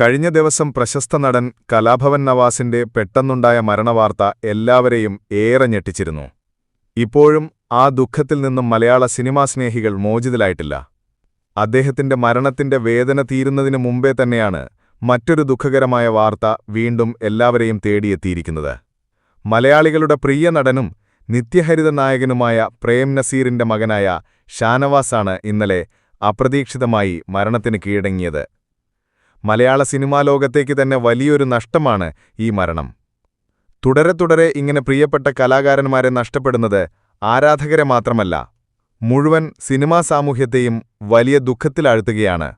കഴിഞ്ഞ ദിവസം പ്രശസ്ത നടൻ കലാഭവൻ നവാസിന്റെ പെട്ടെന്നുണ്ടായ മരണവാർത്ത എല്ലാവരെയും ഏറെ ഞെട്ടിച്ചിരുന്നു. ഇപ്പോഴും ആ ദുഃഖത്തിൽ നിന്നും മലയാള സിനിമാ സ്നേഹികൾ മോചിതലായിട്ടില്ല അദ്ദേഹത്തിന്റെ മരണത്തിന്റെ വേദന തീരുന്നതിനു മുമ്പേ തന്നെയാണ് മറ്റൊരു ദുഃഖകരമായ വാർത്ത വീണ്ടും എല്ലാവരെയും തേടിയെത്തിയിരിക്കുന്നത്. മലയാളികളുടെ പ്രിയ നടനും നിത്യഹരിത നായകനുമായ പ്രേം നസീറിന്റെ മകനായ ഷാനവാസാണ് ഇന്നലെ അപ്രതീക്ഷിതമായി മരണത്തിന് കീഴടങ്ങിയത്. മലയാള സിനിമാ ലോകത്തേക്ക് തന്നെ വലിയൊരു നഷ്ടമാണ് ഈ മരണം. തുടരെ തുടരെ ഇങ്ങനെ പ്രിയപ്പെട്ട കലാകാരന്മാരെ നഷ്ടപ്പെടുന്നത് ആരാധകരെ മാത്രമല്ല മുഴുവൻ സിനിമാ സാമൂഹ്യത്തെയും വലിയ ദുഃഖത്തിലാഴ്ത്തുകയാണ്.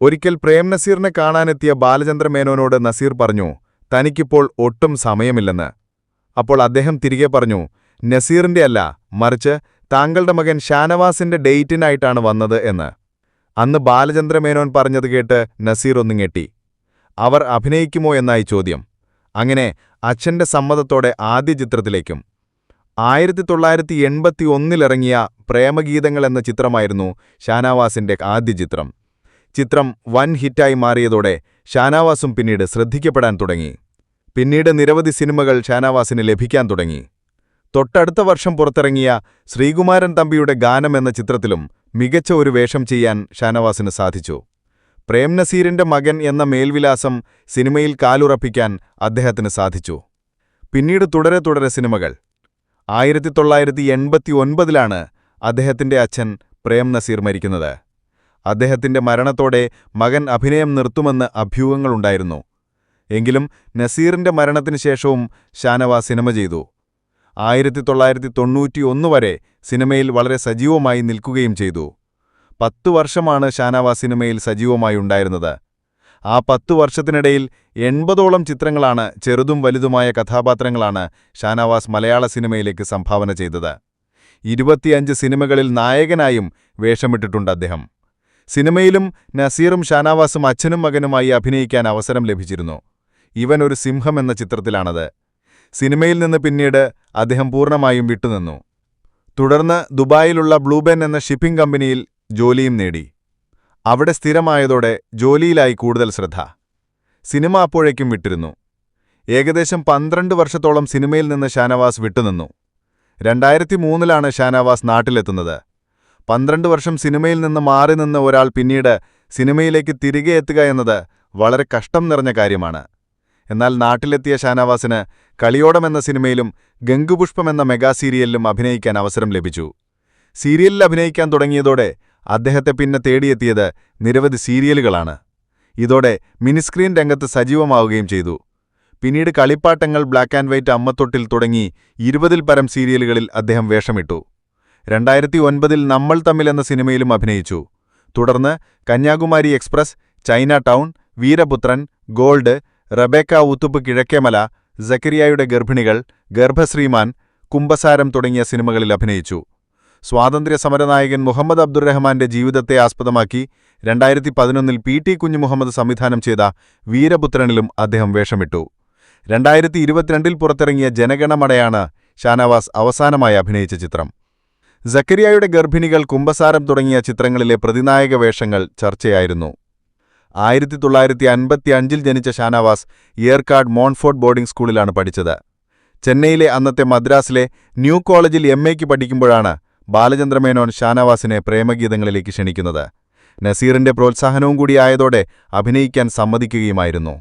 ഒരിക്കൽ പ്രേം നസീറിനെ കാണാനെത്തിയ ബാലചന്ദ്ര മേനോനോട് നസീർ പറഞ്ഞു തനിക്കിപ്പോൾ ഒട്ടും സമയമില്ലെന്ന്. അപ്പോൾ അദ്ദേഹം തിരികെ പറഞ്ഞു നസീറിന്റെ അല്ല മറിച്ച് താങ്കളുടെ മകൻ ഷാനവാസിന്റെ ഡേറ്റിനായിട്ടാണ് വന്നത് എന്ന്. അന്ന് ബാലചന്ദ്രമേനോൻ പറഞ്ഞത് കേട്ട് നസീർ ഒന്നും ഞെട്ടി. അവർ അഭിനയിക്കുമോ എന്നായി ചോദ്യം. അങ്ങനെ അച്ഛന്റെ സമ്മതത്തോടെ ആദ്യ ചിത്രത്തിലേക്കും. ആയിരത്തി തൊള്ളായിരത്തി എൺപത്തി ഒന്നിലിറങ്ങിയ പ്രേമഗീതങ്ങൾ എന്ന ചിത്രമായിരുന്നു ഷാനാവാസിന്റെ ആദ്യ ചിത്രം. ചിത്രം വൻ ഹിറ്റായി മാറിയതോടെ ഷാനാവാസും പിന്നീട് ശ്രദ്ധിക്കപ്പെടാൻ തുടങ്ങി. പിന്നീട് നിരവധി സിനിമകൾ ഷാനാവാസിന് ലഭിക്കാൻ തുടങ്ങി. തൊട്ടടുത്ത വർഷം പുറത്തിറങ്ങിയ ശ്രീകുമാരൻ തമ്പിയുടെ ഗാനം എന്ന ചിത്രത്തിലും മികച്ച ഒരു വേഷം ചെയ്യാൻ ഷാനവാസിന് സാധിച്ചു. പ്രേം നസീറിന്റെ മകൻ എന്ന മേൽവിലാസം സിനിമയിൽ കാലുറപ്പിക്കാൻ അദ്ദേഹത്തിന് സാധിച്ചു. പിന്നീട് തുടരെ തുടരെ സിനിമകൾ. ആയിരത്തി തൊള്ളായിരത്തി എൺപത്തി ഒൻപതിലാണ് അദ്ദേഹത്തിന്റെ അച്ഛൻ പ്രേം നസീർ മരിക്കുന്നത്. അദ്ദേഹത്തിന്റെ മരണത്തോടെ മകൻ അഭിനയം നിർത്തുമെന്ന് അഭ്യൂഹങ്ങളുണ്ടായിരുന്നു. എങ്കിലും നസീറിന്റെ മരണത്തിനു ശേഷവും ഷാനവാസ് സിനിമ ചെയ്തു. ആയിരത്തി തൊള്ളായിരത്തി തൊണ്ണൂറ്റിയൊന്ന് വരെ സിനിമയിൽ വളരെ സജീവമായി നിൽക്കുകയും ചെയ്തു. പത്തു വർഷമാണ് ഷാനവാസ് സിനിമയിൽ സജീവമായി ഉണ്ടായിരുന്നത്. ആ പത്തു വർഷത്തിനിടയിൽ എൺപതോളം ചിത്രങ്ങളാണ് ചെറുതും വലുതുമായ കഥാപാത്രങ്ങളാണ് ഷാനവാസ് മലയാള സിനിമയിലേക്ക് സംഭാവന ചെയ്തത്. ഇരുപത്തിയഞ്ച് സിനിമകളിൽ നായകനായും വേഷമിട്ടിട്ടുണ്ട് അദ്ദേഹം. സിനിമയിലും നസീറും ഷാനവാസും അച്ഛനും മകനുമായി അഭിനയിക്കാൻ അവസരം ലഭിച്ചിരുന്നു. ഇവൻ ഒരു സിംഹം എന്ന ചിത്രത്തിലാണത്. സിനിമയിൽ നിന്ന് പിന്നീട് അദ്ദേഹം പൂർണമായും വിട്ടുനിന്നു. തുടർന്ന് ദുബായിലുള്ള ബ്ലൂബെൻ എന്ന ഷിപ്പിംഗ് കമ്പനിയിൽ ജോലിയും നേടി. അവിടെ സ്ഥിരമായതോടെ ജോലിയിലായി കൂടുതൽ ശ്രദ്ധ. സിനിമ അപ്പോഴേക്കും വിട്ടിരുന്നു. ഏകദേശം പന്ത്രണ്ട് വർഷത്തോളം സിനിമയിൽ നിന്ന് ഷാനവാസ് വിട്ടുനിന്നു. രണ്ടായിരത്തി മൂന്നിലാണ് ഷാനവാസ് നാട്ടിലെത്തുന്നത്. പന്ത്രണ്ട് വർഷം സിനിമയിൽ നിന്ന് മാറി നിന്ന് ഒരാൾ പിന്നീട് സിനിമയിലേക്ക് തിരികെ എത്തുക എന്നത് വളരെ കഷ്ടം നിറഞ്ഞ കാര്യമാണ്. എന്നാൽ നാട്ടിലെത്തിയ ഷാനവാസിന് കളിയോടം എന്ന സിനിമയിലും ഗംഗുപുഷ്പം എന്ന മെഗാ സീരിയലിലും അഭിനയിക്കാൻ അവസരം ലഭിച്ചു. സീരിയലിൽ അഭിനയിക്കാൻ തുടങ്ങിയതോടെ അദ്ദേഹത്തെ പിന്നെ തേടിയെത്തിയത് നിരവധി സീരിയലുകളാണ്. ഇതോടെ മിനിസ്ക്രീൻ രംഗത്ത് സജീവമാവുകയും ചെയ്തു. പിന്നീട് കളിപ്പാട്ടങ്ങൾ ബ്ലാക്ക് ആൻഡ് വൈറ്റ് അമ്മത്തൊട്ടിൽ തുടങ്ങി ഇരുപതിൽ പരം സീരിയലുകളിൽ അദ്ദേഹം വേഷമിട്ടു. രണ്ടായിരത്തി ഒൻപതിൽ നമ്മൾ തമ്മിൽ എന്ന സിനിമയിലും അഭിനയിച്ചു. തുടർന്ന് Kanyakumari express China town Veeraputhran gold Rebecca Uthup Kizhakkemala ജക്കരിയായുടെ ഗർഭിണികൾ ഗർഭശ്രീമാൻ കുംഭസാരം തുടങ്ങിയ സിനിമകളിൽ അഭിനയിച്ചു. സ്വാതന്ത്ര്യ സമരനായകൻ മുഹമ്മദ് അബ്ദുറഹ്മാന്റെ ജീവിതത്തെ ആസ്പദമാക്കി രണ്ടായിരത്തി പതിനൊന്നിൽ പി ടി കുഞ്ഞു മുഹമ്മദ് സംവിധാനം ചെയ്ത വീരപുത്രനിലും അദ്ദേഹം വേഷമിട്ടു. രണ്ടായിരത്തി ഇരുപത്തിരണ്ടിൽ പുറത്തിറങ്ങിയ ജനഗണമടയാണ് ഷാനവാസ് അവസാനമായി അഭിനയിച്ച ചിത്രം. ജക്കരിയായുടെ ഗർഭിണികൾ കുംഭസാരം തുടങ്ങിയ ചിത്രങ്ങളിലെ പ്രതിനായക വേഷങ്ങൾ ചർച്ചയായിരുന്നു. ആയിരത്തി തൊള്ളായിരത്തി അൻപത്തി അഞ്ചിൽ ജനിച്ച ഷാനവാസ് ഇയർക്കാഡ് മോൺഫോർഡ് ബോർഡിംഗ് സ്കൂളിലാണ് പഠിച്ചത്. ചെന്നൈയിലെ അന്നത്തെ മദ്രാസിലെ ന്യൂ കോളേജിൽ എം എക്ക് പഠിക്കുമ്പോഴാണ് ബാലചന്ദ്രമേനോൻ ഷാനവാസിനെ പ്രേമഗീതങ്ങളിലേക്ക് ക്ഷണിക്കുന്നത്. നസീറിന്റെ പ്രോത്സാഹനവും കൂടിയായതോടെ അഭിനയിക്കാൻ സമ്മതിക്കുകയുമായിരുന്നു.